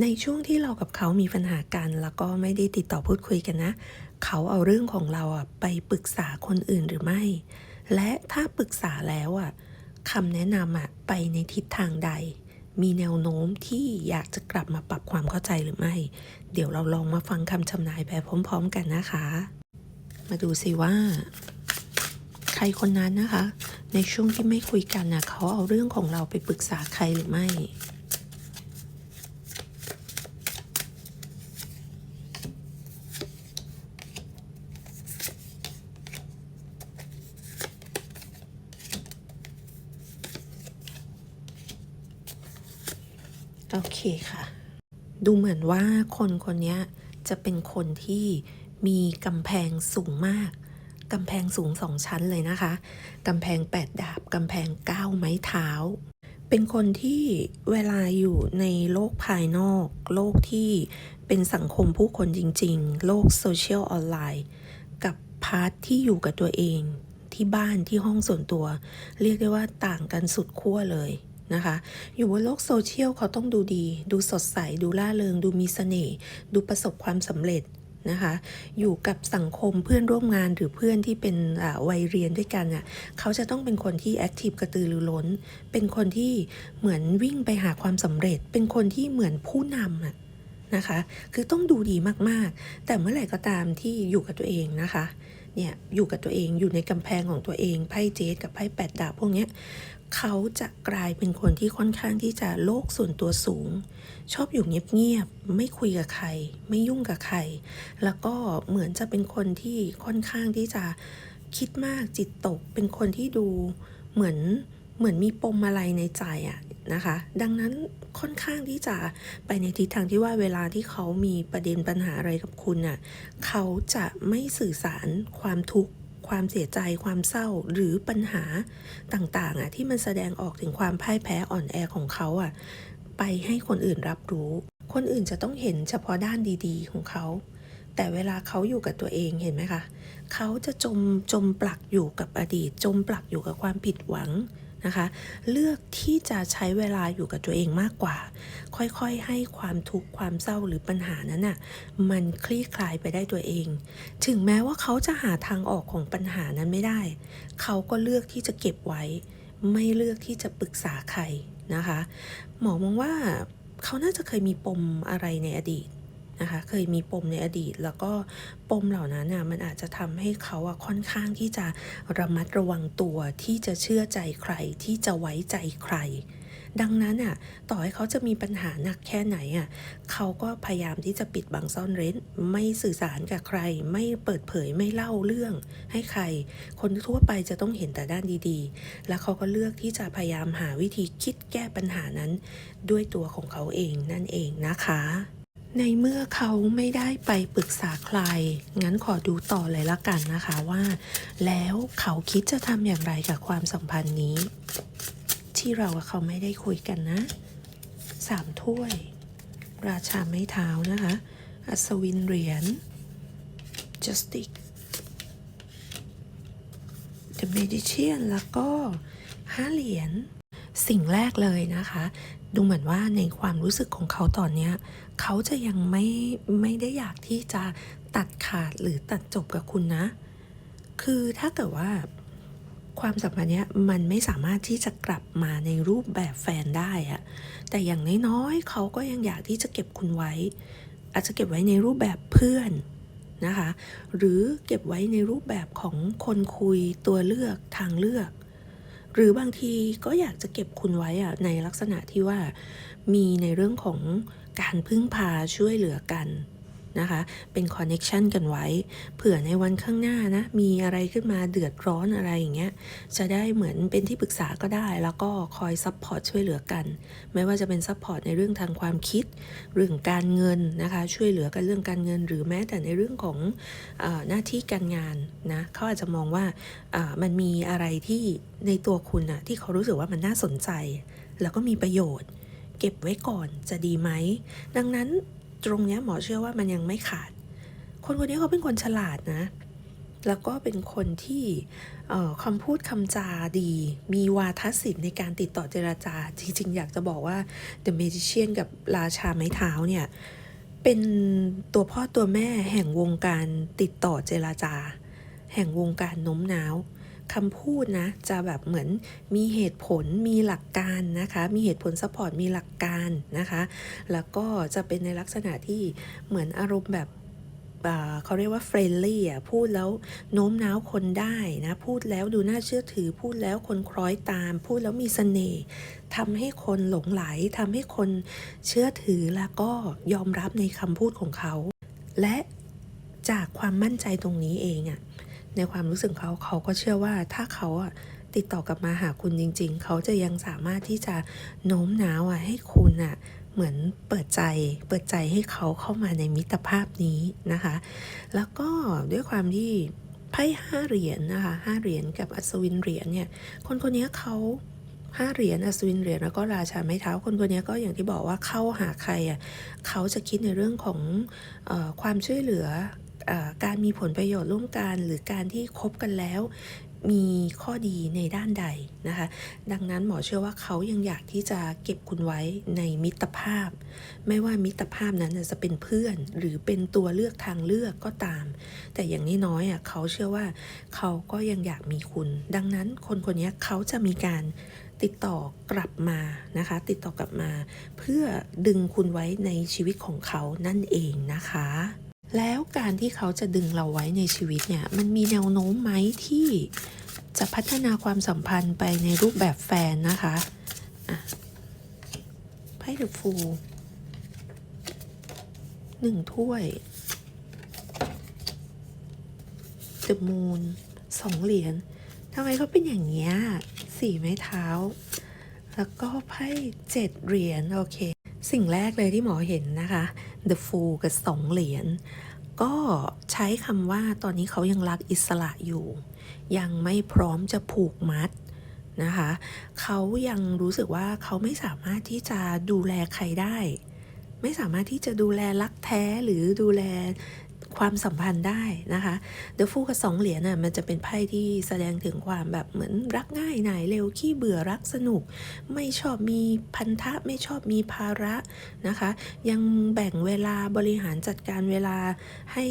ในช่วงที่เรากับเขามีปัญหากัน แล้วก็ไม่ได้ติดต่อพูดคุยกันนะ เขาเอาเรื่องของเราอะไปปรึกษาคนอื่นหรือไม่ และถ้าปรึกษาแล้วอะคำแนะนำอะไปในทิศทางใด มีแนวโน้มที่อยากจะกลับมาปรับความเข้าใจหรือไม่ เดี๋ยวเราลองมาฟังคำชำนายไปพร้อม ๆ กันนะคะ มาดูสิว่า ใครคนนั้นนะคะ ในช่วงที่ไม่คุยกันนะเขาเอาเรื่องของเราไปปรึกษาใครหรือไม่ โอเคค่ะ ดูเหมือนว่าคนคนนี้จะเป็นคนที่มีกำแพงสูงมาก กำแพงสูงสองชั้นเลยนะคะ กำแพงแปดดาบ กำแพงเก้าไม้เท้า เป็นคนที่เวลาอยู่ในโลกภายนอก โลกที่เป็นสังคมผู้คนจริง ๆ โลกโซเชียลออนไลน์ กับพาร์ทที่อยู่กับตัวเอง ที่บ้านที่ห้องส่วนตัว เรียกได้ว่าต่างกันสุดขั้วเลย นะคะ อยู่บนโลกโซเชียลเขาต้องดูดี ดูสดใส ดูล่าเริง ดูมีเสน่ห์ ดูประสบความสำเร็จนะคะ อยู่กับสังคมเพื่อนร่วมงานหรือเพื่อนที่เป็นวัยเรียนด้วยกันอะเขาจะต้องเป็นคนที่แอคทีฟกระตือรือร้น เป็นคนที่เหมือนวิ่งไปหาความสำเร็จ เป็นคนที่เหมือนผู้นำอะนะคะ คือต้องดูดีมากๆ แต่เมื่อไหร่ก็ตามที่อยู่กับตัวเองนะคะ เนี่ยอยู่กับตัวเองอยู่ในกำแพงของตัวเองไพ่เจดกับไพ่แปดดาบพวกนี้เขาจะกลายเป็นคนที่ค่อนข้างที่จะโลกส่วนตัวสูง ชอบอยู่เงียบๆไม่คุยกับใคร ไม่ยุ่งกับใคร แล้วก็เหมือนจะเป็นคนที่ค่อนข้างที่จะคิดมากจิตตก เป็นคนที่ดูเหมือน เหมือนมีปมอะไรในใจอะนะคะ ดังนั้นค่อนข้างที่จะไปในทิศทางที่ว่าเวลาที่เขามีประเด็นปัญหาอะไรกับคุณน่ะเขาจะไม่สื่อสารความทุกข์ความเสียใจความเศร้าหรือปัญหาต่างๆอะที่มันแสดงออกถึงความพ่ายแพ้อ่อนแอของเขาอะไปให้คนอื่นรับรู้ คนอื่นจะต้องเห็นเฉพาะด้านดีๆ ของเขา แต่เวลาเขาอยู่กับตัวเองเห็นไหมคะเขาจะจมจมปลักอยู่กับอดีต จมปลักอยู่กับความผิดหวัง นะคะ เลือกที่จะใช้เวลาอยู่กับตัวเองมากกว่า ค่อยๆ ให้ความทุกข์ความเศร้าหรือปัญหานั้นน่ะมันคลี่คลายไปได้ตัวเอง ถึงแม้ว่าเขาจะหาทางออกของปัญหานั้นไม่ได้ เขาก็เลือกที่จะเก็บไว้ ไม่เลือกที่จะปรึกษาใครนะคะ หมอมองว่าเขาน่าจะเคยมีปมอะไรในอดีต นะคะ เคยมีปมในอดีต แล้วก็ปมเหล่านั้นน่ะมันอาจจะทำให้เขาอะค่อนข้างที่จะระมัดระวังตัวที่จะเชื่อใจใครที่จะไว้ใจใคร ดังนั้นอะต่อให้เขาจะมีปัญหาหนักแค่ไหนอะเขาก็พยายามที่จะปิดบังซ่อนเร้น ไม่สื่อสารกับใคร ไม่เปิดเผยไม่เล่าเรื่องให้ใคร คนทั่วไปจะต้องเห็นแต่ด้านดีๆ แล้วเขาก็เลือกที่จะพยายามหาวิธีคิดแก้ปัญหานั้น ด้วยตัวของเขาเองนั่นเองนะคะ ในเมื่อเขาไม่ได้ไปปรึกษาใคร งั้นขอดูต่อเลยละกันนะคะว่า แล้วเขาคิดจะทำอย่างไรกับความสัมพันธ์นี้ ที่เรากับเขาไม่ได้คุยกันนะสามถ้วย ราชาไม้เท้านะคะ อัศวินเหรียญ justice the magician แล้วก็ห้าเหรียญสิ่งแรกเลยนะคะ ดูเหมือนว่าในความรู้สึกของเขาตอนนี้เขาจะยังไม่ไม่ได้อยากที่จะตัดขาดหรือตัดจบกับคุณนะ คือถ้าเกิดว่าความสัมพันธ์เนี้ยมันไม่สามารถที่จะกลับมาในรูปแบบแฟนได้อะแต่อย่างน้อยๆเขาก็ยังอยากที่จะเก็บคุณไว้ อาจจะเก็บไว้ในรูปแบบเพื่อนนะคะ หรือเก็บไว้ในรูปแบบของคนคุยตัวเลือกทางเลือก หรือบางทีก็อยากจะเก็บคุณไว้อะในลักษณะที่ว่ามีในเรื่องของการพึ่งพาช่วยเหลือกัน นะคะ เป็นคอนเน็ชันกันไว้ เผื่อในวันข้างหน้านะ มีอะไรขึ้นมาเดือดร้อนอะไรอย่างเงี้ย จะได้เหมือนเป็นที่ปรึกษาก็ได้ แล้วก็คอยซัพพอร์ตช่วยเหลือกัน ไม่ว่าจะเป็นซัพพอร์ตในเรื่องทางความคิด เรื่องการเงินนะคะ ช่วยเหลือกันเรื่องการเงิน หรือแม้แต่ในเรื่องของอหน้าที่การงานนะ เขาอาจจะมองว่าอ่ามันมีอะไรที่ในตัวคุณอะที่เขารู้สึกว่ามันน่าสนใจ แล้วก็มีประโยชน์ เก็บไว้ก่อนจะดีไหม ดังนั้น ตรงเนี้ยหมอเชื่อว่ามันยังไม่ขาด คนคนนี้เขาเป็นคนฉลาดนะ แล้วก็เป็นคนที่คำพูดคำจาดี มีวาทศิลป์ในการติดต่อเจราจา จริงๆ อยากจะบอกว่า The Magician กับราชาไม้เท้าเนี่ย เป็นตัวพ่อตัวแม่แห่งวงการติดต่อเจราจา แห่งวงการโน้มน้าว คำพูดนะจะแบบเหมือนมีเหตุผลมีหลักการนะคะ มีเหตุผลซัพพอร์ตมีหลักการนะคะ แล้วก็จะเป็นในลักษณะที่เหมือนอารมณ์แบบเขาเรียกว่าเฟรนลี่อะพูดแล้วโน้มน้าวคนได้นะพูดแล้วดูน่าเชื่อถือ พูดแล้วคนคล้อยตาม พูดแล้วมีเสน่ห์ทำให้คนหลงไหลทำให้คนเชื่อถือแล้วก็ยอมรับในคำพูดของเขา และจากความมั่นใจตรงนี้เองอะ ในความรู้สึกเขาเขาก็เชื่อว่าถ้าเขาอะติดต่อกลับมาหาคุณจริง ๆ เขาจะยังสามารถที่จะโน้มน้าวอะให้คุณอะเหมือนเปิดใจ เปิดใจให้เขาเข้ามาในมิตรภาพนี้นะคะ แล้วก็ด้วยความที่ไพ่ห้าเหรียญนะคะห้าเหรียญกับอัศวินเหรียญเนี่ย คนคนนี้เขาห้าเหรียญอัศวินเหรียญแล้วก็ราชาไม้เท้าคนคนนี้ก็อย่างที่บอกว่าเข้าหาใครอะเขาจะคิดในเรื่องของอความช่วยเหลือ การมีผลประโยชน์ร่วมกัน หรือการที่คบกันแล้ว มีข้อดีในด้านใดนะคะ ดังนั้นหมอเชื่อว่าเขายังอยากที่จะเก็บคุณไว้ในมิตรภาพ ไม่ว่ามิตรภาพนั้นจะเป็นเพื่อน หรือเป็นตัวเลือกทางเลือกก็ตาม แต่อย่างน้อยๆอะเขาเชื่อว่าเขาก็ยังอยากมีคุณ ดังนั้นคนคนนี้เขาจะมีการติดต่อกลับมานะคะ ติดต่อกลับมา เพื่อดึงคุณไว้ในชีวิตของเขานั่นเองนะคะ แล้วการที่เขาจะดึงเราไว้ในชีวิตเนี่ย มันมีแนวโน้มไหมที่จะพัฒนาความสัมพันธ์ไปในรูปแบบแฟนนะคะไพ่เดอะฟูหนึ่งถ้วย The Moon สองเหรียญทำไมเขาเป็นอย่างเงี้ยสี่ไม้เท้า แล้วก็ไพ่เจ็ดเหรียญโอเค สิ่งแรกเลยที่หมอเห็นนะคะ The Fool กับสองเหรียญก็ใช้คำว่าตอนนี้เขายังรักอิสระอยู่ ยังไม่พร้อมจะผูกมัดนะคะเขายังรู้สึกว่าเขาไม่สามารถที่จะดูแลใครได้ ไม่สามารถที่จะดูแลรักแท้หรือดูแล ความสัมพันธ์ได้นะคะเดอะฟูกับสองเหรียญน่ะมันจะเป็นไพ่ที่แสดงถึงความแบบเหมือนรักง่ายหน่ายเร็วขี้เบื่อรักสนุก ไม่ชอบมีพันธะไม่ชอบมีภาระนะคะ ยังแบ่งเวลาบริหารจัดการเวลาให้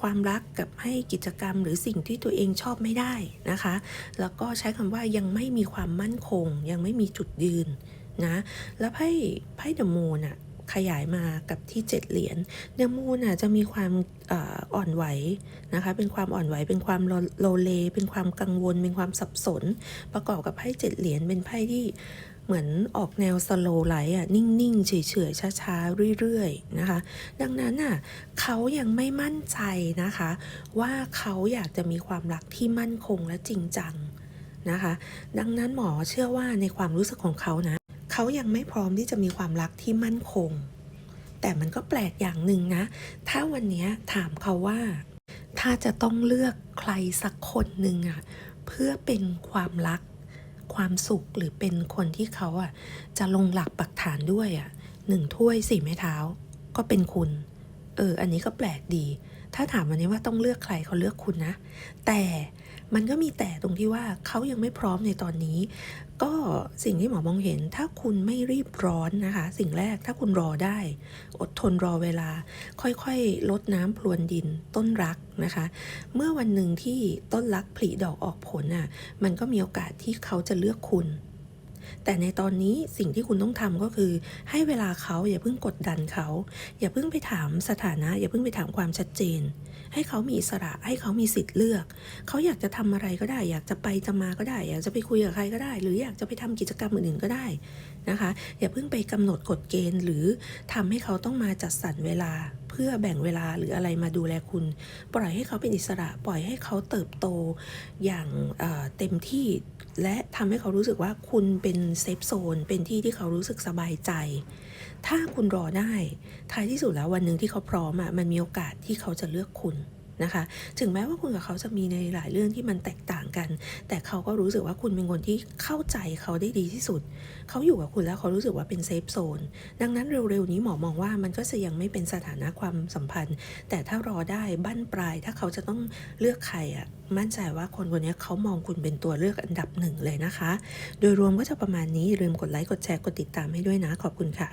ความรักกับให้กิจกรรม หรือสิ่งที่ตัวเองชอบไม่ได้นะคะ แล้วก็ใช้คำว่ายังไม่มีความมั่นคง ยังไม่มีจุดยืนนะแล้วไพ่ไพ่เดอะมูนอะ ขยายมากับที่เจ็ดเหรียญเดอมูนอะจะมีความอ่อนไหวนะคะ เป็นความอ่อนไหว เป็นความโลโลเลเป็นความกังวล เป็นความสับสน ประกอบกับไพ่เจ็ดเหรียญเป็นไพ่ที่เหมือนออกแนวสโลไลท์อะนิ่งๆเฉยๆช้าๆเรื่อยๆนะคะ ดังนั้นอะเขายังไม่มั่นใจนะคะ ว่าเขาอยากจะมีความรักที่มั่นคงและจริงจังนะคะ ดังนั้นหมอเชื่อว่าในความรู้สึกของเขานะ เขายังไม่พร้อมที่จะมีความรักที่มั่นคง แต่มันก็แปลกอย่างหนึ่งนะ ถ้าวันนี้ถามเขาว่า ถ้าจะต้องเลือกใครสักคนหนึ่งอะเพื่อเป็นความรัก ความสุขหรือเป็นคนที่เขาอะจะลงหลักปักฐานด้วยอะหนึ่งถ้วยสี่ไม้เท้า ก็เป็นคุณ เออ อันนี้ก็แปลกดี ถ้าถามวันนี้ว่าต้องเลือกใครเขาเลือกคุณนะ แต่มันก็มีแต่ตรงที่ว่าเขายังไม่พร้อมในตอนนี้ ก็สิ่งที่หมอมองเห็นถ้าคุณไม่รีบร้อนนะคะ สิ่งแรกถ้าคุณรอได้ อดทนรอเวลา ค่อยๆ ลดน้ำพรวนดินต้นรักนะคะ เมื่อวันหนึ่งที่ต้นรักผลิดอกออกผลน่ะมันก็มีโอกาสที่เขาจะเลือกคุณ แต่ในตอนนี้สิ่งที่คุณต้องทำก็คือ ให้เวลาเขาอย่าเพิ่งกดดันเขา อย่าเพิ่งไปถามสถานะ อย่าเพิ่งไปถามความชัดเจน ให้เขามีอิสระให้เขามีสิทธิ์เลือก เขาอยากจะทำอะไรก็ได้ อยากจะไปจะมาก็ได้ อยากจะไปคุยกับใครก็ได้ หรืออยากจะไปทำกิจกรรมอื่นๆก็ได้นะคะ อย่าเพิ่งไปกำหนดกฎเกณฑ์ หรือทำให้เขาต้องมาจัดสรรเวลา เพื่อแบ่งเวลาหรืออะไรมาดูแลคุณ ปล่อยให้เขาเป็นอิสระ ปล่อยให้เขาเติบโตอย่างเเต็มที่และทำให้เขารู้สึกว่าคุณเป็นเซฟโซนเป็นที่ที่เขารู้สึกสบายใจ ถ้าคุณรอได้ท้ายที่สุดแล้ววันหนึ่งที่เขาพร้อมอะมันมีโอกาสที่เขาจะเลือกคุณนะคะ ถึงแม้ว่าคุณกับเขาจะมีในหลายเรื่องที่มันแตกต่างกัน แต่เขาก็รู้สึกว่าคุณเป็นคนที่เข้าใจเขาได้ดีที่สุด เขาอยู่กับคุณแล้วเขารู้สึกว่าเป็นเซฟโซน ดังนั้นเร็วๆนี้หมอมองว่ามันก็จะยังไม่เป็นสถานะความสัมพันธ์ แต่ถ้ารอได้บั้นปลาย ถ้าเขาจะต้องเลือกใครอะ มั่นใจว่าคนคนนี้เขามองคุณเป็นตัวเลือกอันดับหนึ่งเลยนะคะ โดยรวมก็จะประมาณนี้อย่าลืมกดไลค์ กดแชร์ กดติดตามให้ด้วยนะ ขอบคุณค่ะ